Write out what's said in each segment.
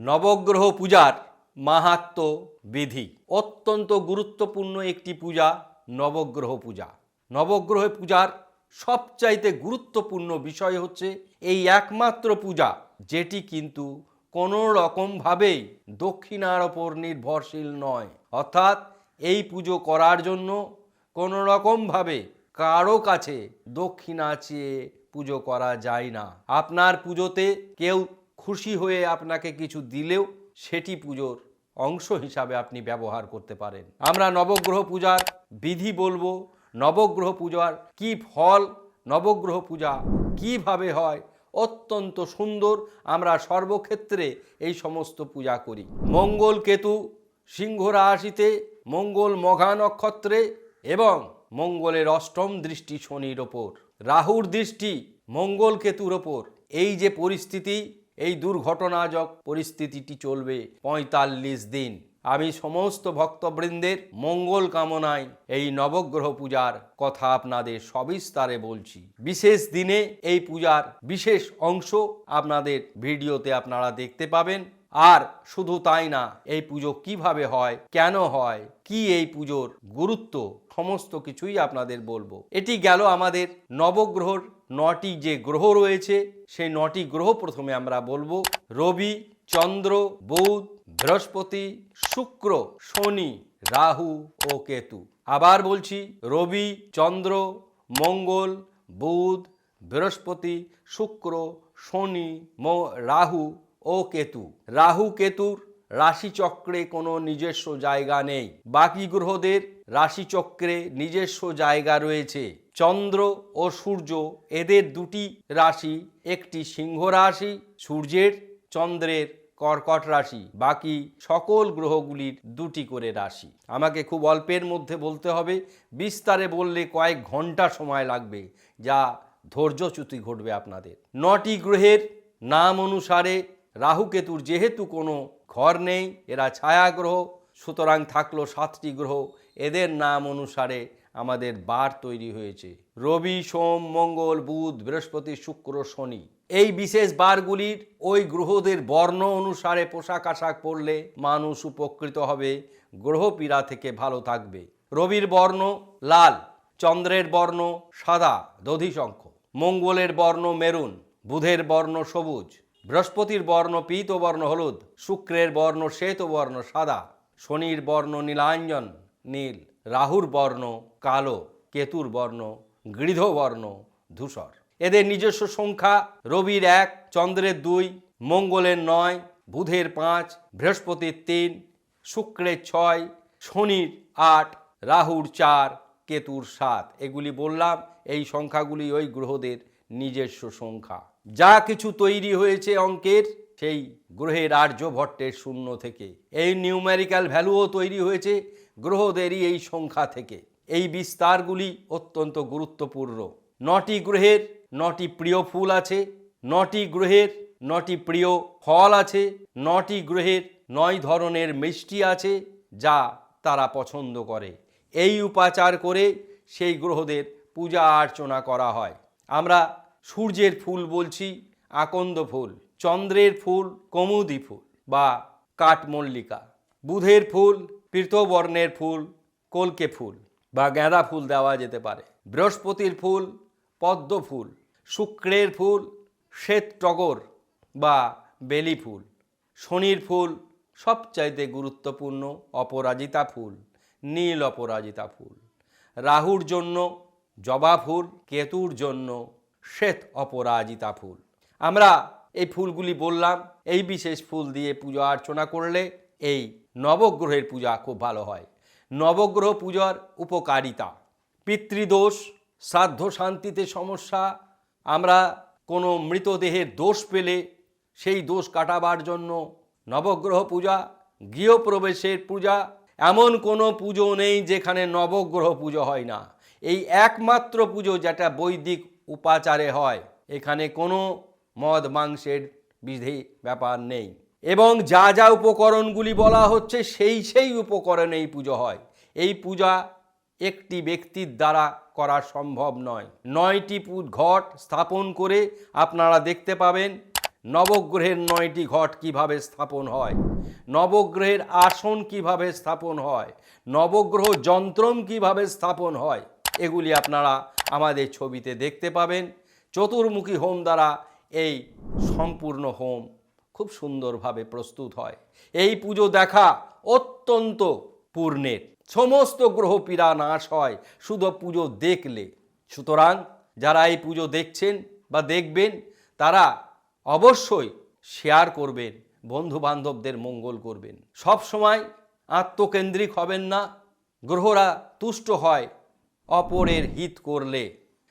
নবগ্রহ পূজার মাহাত্ম বিধি। অত্যন্ত গুরুত্বপূর্ণ একটি পূজা নবগ্রহ পূজা। নবগ্রহ পূজার সবচাইতে গুরুত্বপূর্ণ বিষয় হচ্ছে এই একমাত্র পূজা, যেটি কিন্তু কোনো রকমভাবেই দক্ষিণার ওপর নির্ভরশীল নয়। অর্থাৎ এই পুজো করার জন্য কোনো রকমভাবে কারও কাছে দক্ষিণা চেয়ে পুজো করা যায় না। আপনার পুজোতে কেউ খুশি হয়ে আপনাকে কিছু দিলেও সেটি পুজোর অংশ হিসাবে আপনি ব্যবহার করতে পারেন। আমরা নবগ্রহ পূজার বিধি বলব, নবগ্রহ পূজার কি ফল, নবগ্রহ পূজা কীভাবে হয়, অত্যন্ত সুন্দর। আমরা সর্বক্ষেত্রে এই সমস্ত পূজা করি। মঙ্গল কেতু সিংহ রাশিতে, মঙ্গল মঘা নক্ষত্রে এবং মঙ্গলের অষ্টম দৃষ্টি শনির ওপর। রাহুর দৃষ্টি মঙ্গল কেতুর ওপর। এই যে পরিস্থিতি এই দুর্ঘটনাজক পরিস্থিতিটি চলবে পঁয়তাল্লিশ দিন। আমি সমস্ত ভক্তবৃন্দের মঙ্গল কামনায় এই নবগ্রহ পূজার কথা আপনাদের সবিস্তারে বলছি। বিশেষ দিনে এই পূজার বিশেষ অংশ আপনাদের ভিডিওতে আপনারা দেখতে পাবেন। আর শুধু তাই না, এই পুজো কীভাবে হয়, কেন হয়, কি এই পুজোর গুরুত্ব, সমস্ত কিছুই আপনাদের বলব। এটি গেল আমাদের নবগ্রহর নটি যে গ্রহ রয়েছে, সেই নটি গ্রহ প্রথমে আমরা বলব। রবি, চন্দ্র, বুধ, বৃহস্পতি, শুক্র, শনি, রাহু ও কেতু। আবার বলছি রবি, চন্দ্র, মঙ্গল, বুধ, বৃহস্পতি, শুক্র, শনি রাহু ও কেতু, রাহু কেতুর, রাশিচক্রে কোনো নিজস্ব জায়গা নেই। বাকি গ্রহদের রাশিচক্রে নিজস্ব জায়গা রয়েছে। চন্দ্র ও সূর্য, এদের দুটি রাশি, একটি সিংহ রাশি, সূর্যের, চন্দ্রের কর্কট রাশি। বাকি সকল গ্রহগুলির দুটি করে রাশি। আমাকে খুব অল্পের মধ্যে বলতে হবে, বিস্তারে বললে কয়েক ঘণ্টা সময় লাগবে, যা ধৈর্যচ্যুতি ঘটবে আপনাদের। নটি গ্রহের নাম অনুসারে রাহুকেতুর যেহেতু কোনো ঘর নেই, এরা ছায়া গ্রহ সুতরাং থাকল সাতটি গ্রহ। এদের নাম অনুসারে আমাদের বার তৈরি হয়েছে। রবি, সোম, মঙ্গল, বুধ, বৃহস্পতি, শুক্র, শনি। এই বিশেষ বারগুলির ওই গ্রহদের বর্ণ অনুসারে পোশাক আশাক পরলে মানুষ উপকৃত হবে গ্রহপীড়া থেকে ভালো থাকবে। রবির বর্ণ লাল, চন্দ্রের বর্ণ সাদা, দধিশঙ্খ। মঙ্গলের বর্ণ মেরুন, বুধের বর্ণ সবুজ। বৃহস্পতির বর্ণ পীত বর্ণ হলুদ, শুক্রের বর্ণ শ্বেত বর্ণ সাদা, শনির বর্ণ নীলাঞ্জন, নীল, রাহুর বর্ণ কালো, কেতুর বর্ণ গৃধ বর্ণ ধূসর। এদের নিজস্ব সংখ্যা রবির এক, চন্দ্রের দুই, মঙ্গলের নয়, বুধের পাঁচ, বৃহস্পতির তিন, শুক্রের ছয়, শনির আট, রাহুর চার, কেতুর সাত। এগুলি বললাম, এই সংখ্যাগুলি ওই গ্রহদের নিজস্ব সংখ্যা। যা কিছু তৈরি হয়েছে অঙ্কের, সেই গ্রহের আর্যভট্টের শূন্য থেকে। এই নিউমেরিক্যাল ভ্যালুও তৈরি হয়েছে গ্রহদেরই এই সংখ্যা থেকে। এই বিস্তারগুলি অত্যন্ত গুরুত্বপূর্ণ। নটি গ্রহের নটি প্রিয় ফুল আছে, নটি গ্রহের নটি প্রিয় ফল আছে, নটি গ্রহের নয় ধরনের মিষ্টি আছে যা তারা পছন্দ করে। এই উপাচার করে সেই গ্রহদের পূজা অর্চনা করা হয়। আমরা সূর্যের ফুল বলছি, আকন্দ ফুল, চন্দ্রের ফুল, কমুদি ফুল বা কাঠমল্লিকা, বুধের ফুল পীতবর্ণের ফুল, কলকে ফুল বা গাঁদা ফুল দেওয়া যেতে পারে। বৃহস্পতির ফুল, পদ্ম ফুল, শুক্রের ফুল, শ্বেত টগর বা বেলি ফুল, শনির ফুল, সবচাইতে গুরুত্বপূর্ণ অপরাজিতা ফুল, নীল অপরাজিতা ফুল, রাহুর জন্য জবা ফুল, কেতুর জন্য শ্বেত অপরাজিতা ফুল। আমরা এই ফুলগুলি বললাম, এই বিশেষ ফুল দিয়ে পূজা অর্চনা করলে এই নবগ্রহের পূজা খুব ভালো হয়। নবগ্রহ পূজার উপকারিতা। পিতৃদোষ, শ্রাদ্ধ শান্তিতে সমস্যা, আমরা কোনো মৃতদেহের দোষ পেলে সেই দোষ কাটাবার জন্য নবগ্রহ পূজা, গৃহপ্রবেশের পূজা, এমন কোনো পুজো নেই যেখানে নবগ্রহ পুজো হয় না। এই একমাত্র পুজো যেটা বৈদিক উপাচারে হয়। এখানে কোনো মদ, মাংসের বিধি ব্যাপার নেই। এবং যা যা উপকরণগুলি বলা হচ্ছে, সেই সেই উপকরণে এই পুজো হয়। এই পূজা একটি ব্যক্তির দ্বারা করা সম্ভব নয়। নয়টি ঘট স্থাপন করে আপনারা দেখতে পাবেন, নবগ্রহের নয়টি ঘট কীভাবে স্থাপন হয়, নবগ্রহের আসন কীভাবে স্থাপন হয়, নবগ্রহ যন্ত্রম কীভাবে স্থাপন হয়, এগুলি আপনারা আমাদের ছবিতে দেখতে পাবেন। চতুর্মুখী হোম দ্বারা এই সম্পূর্ণ হোম খুব সুন্দরভাবে প্রস্তুত হয়। এই পুজো দেখা অত্যন্ত পূর্ণের। সমস্ত গ্রহ পীড়া নাশ হয় শুধু পুজো দেখলে। সুতরাং যারা এই পুজো দেখছেন বা দেখবেন, তারা অবশ্যই শেয়ার করবেন বন্ধু বান্ধবদের মঙ্গল করবেন। সব সময় আত্মকেন্দ্রিক হবেন না। গ্রহরা তুষ্ট হয় অপরের হিত করলে।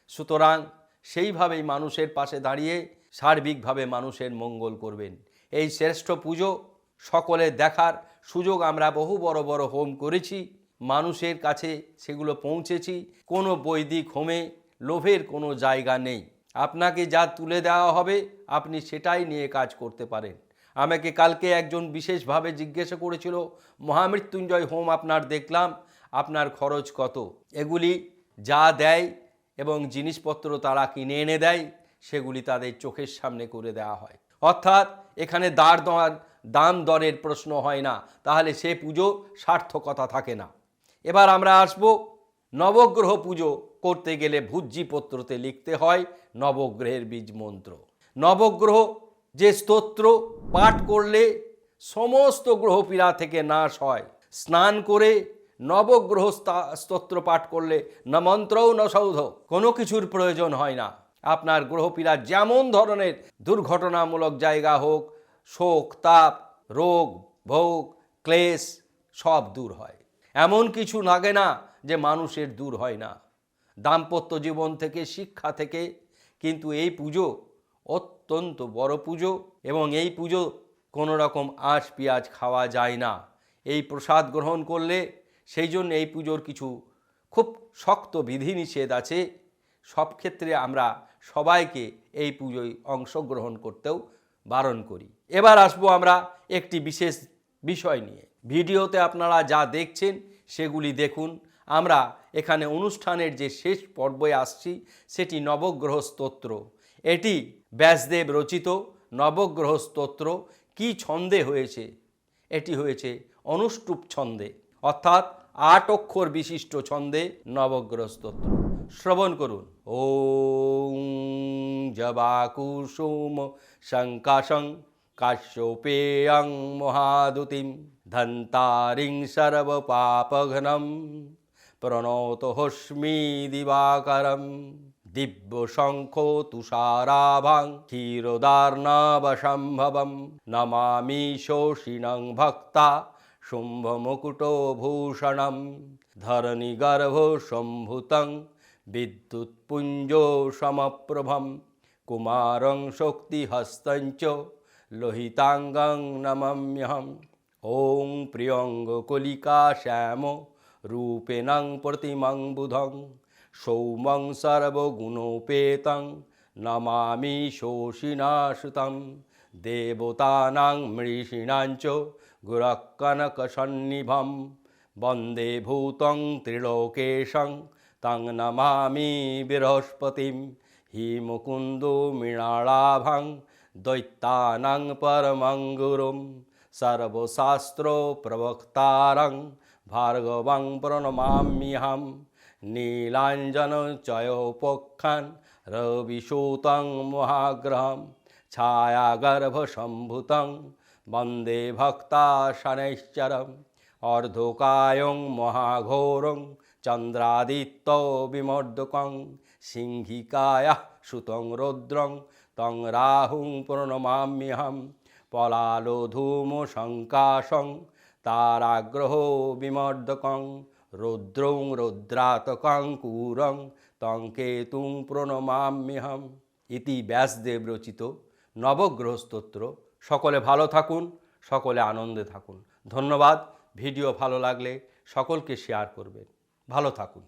সুতরাং সেইভাবেই মানুষের পাশে দাঁড়িয়ে সার্বিকভাবে মানুষের মঙ্গল করবেন। এই শ্রেষ্ঠ পুজো সকলে দেখার সুযোগ আমরা বহু বড় বড় হোম করেছি, মানুষের কাছে সেগুলো পৌঁছেছি, কোনো বৈদিক হোমে লোভের কোনো জায়গা নেই। আপনাকে যা তুলে দেওয়া হবে, আপনি সেটাই নিয়ে কাজ করতে পারেন। আমাকে কালকে একজন বিশেষভাবে জিজ্ঞাসা করেছিল, মহামৃত্যুঞ্জয় হোম আপনার দেখলাম আপনার খরচ কত? এগুলি যা দেয় এবং জিনিসপত্র তারা কিনে এনে দেয়, সেগুলি তাদের চোখের সামনে করে দেওয়া হয়। অর্থাৎ এখানে দাঁড় দর, দাম দরের প্রশ্ন হয় না, তাহলে সে পুজো সার্থকতা থাকে না। এবার আমরা আসব, নবগ্রহ পুজো করতে গেলে ভুজ্জিপত্রতে লিখতে হয় নবগ্রহের বীজ মন্ত্র। নবগ্রহ যে স্তোত্র পাঠ করলে সমস্ত গ্রহপীড়া থেকে নাশ হয়। স্নান করে নবগ্রহ স্তা- স্তোত্র পাঠ করলে ন মন্ত্রও ন সৌধ। কোনো কিছুর প্রয়োজন হয় না। আপনার গ্রহপীড়া যেমন ধরনের দুর্ঘটনামূলক জায়গা হোক, শোক, তাপ, রোগ, ভোগ, ক্লেশ সব দূর হয়। এমন কিছু লাগে না যে মানুষের দূর হয় না। দাম্পত্য জীবন থেকে, শিক্ষা থেকে, কিন্তু এই পুজো অত্যন্ত বড় পুজো এবং এই পুজো কোনো রকম আঁশ পেঁয়াজ খাওয়া যায় না। এই প্রসাদ গ্রহণ করলে সেই জন্য এই পুজোর কিছু খুব শক্ত বিধিনিষেধ আছে। সব ক্ষেত্রে আমরা সবাইকে এই পুজোয় অংশগ্রহণ করতেও বারণ করি। এবার আসব আমরা একটি বিশেষ বিষয় নিয়ে। ভিডিওতে আপনারা যা দেখছেন সেগুলি দেখুন। আমরা এখানে অনুষ্ঠানের যে শেষ পর্বে আসছি, সেটি নবগ্রহ স্তোত্র এটি ব্যাসদেব রচিত নবগ্রহ স্তোত্র কি ছন্দে হয়েছে? এটি হয়েছে অনুষ্টুপ ছন্দে। অর্থাৎ আট অক্ষর বিশিষ্ট ছন্দে নবগ্রহ স্তোত্র শ্রবণ করুন। ওম জবাকুসুম শঙ্কাশং কাশ্যপেয়ং মহাদুতিম ধন্তারিং সর্বপাপঘ্নম প্রণত হস্মি দিবাকরম দিব্য শঙ্খ তুষারাভাং ক্ষীরোদার্ণবসম্ভবম নমামি শোষিণং ভক্তা শুম্ভমুকুটভূষণম ধরণিগর্ভ সম্ভুতং বিদ্যুৎপুঞ্জ সমপ্রভম কুমারং শক্তিহস্তঞ্চ লোহিতাঙ্গং নমম্যহম। ওং প্রিয়ঙ্গকলিকা শ্যাম রূপেণং প্রতিমং বুধং সৌমং সর্বগুণোপেতং নমামি শোষিনাশুতম। দেবতানাং মৃষিণাঞ্চ গুরকনকসন্নিভম বন্দে ভূতং ত্রিলোকেশং তং নমামি বৃহস্পতিম হি মুকুন্দো মৃণালাভং দৈত্যানাং পরমং গুরুম সর্বশাস্ত্র প্রবক্তারং ভার্গবং প্রণমাম্যহম নীলাঞ্জন চয়োপক্ষান মহাগ্রহম ছায়াগর্ভসম্ভুতং বন্দে ভক্তা শনৈশ্চরম অর্ধকায়ং মহাঘোরং চন্দ্রাদিত্য বিমর্দকং সিংহিকায়া সুতং রৌদ্রং তং রাহুং প্রণমাম্যহম পলালোধূম শঙ্কাশং তারাগ্রহ বিমর্দকং রৌদ্রং রৌদ্রাতকং কুরং তং কেতুং প্রণমাম্যহম। ইতি ব্যাসদেব রচিত নবগ্রহ স্তোত্র সকলে ভালো থাকুন, সকলে আনন্দে থাকুন। ধন্যবাদ, ভিডিও ভালো লাগলে সকলকে শেয়ার করবেন। ভালো থাকুন।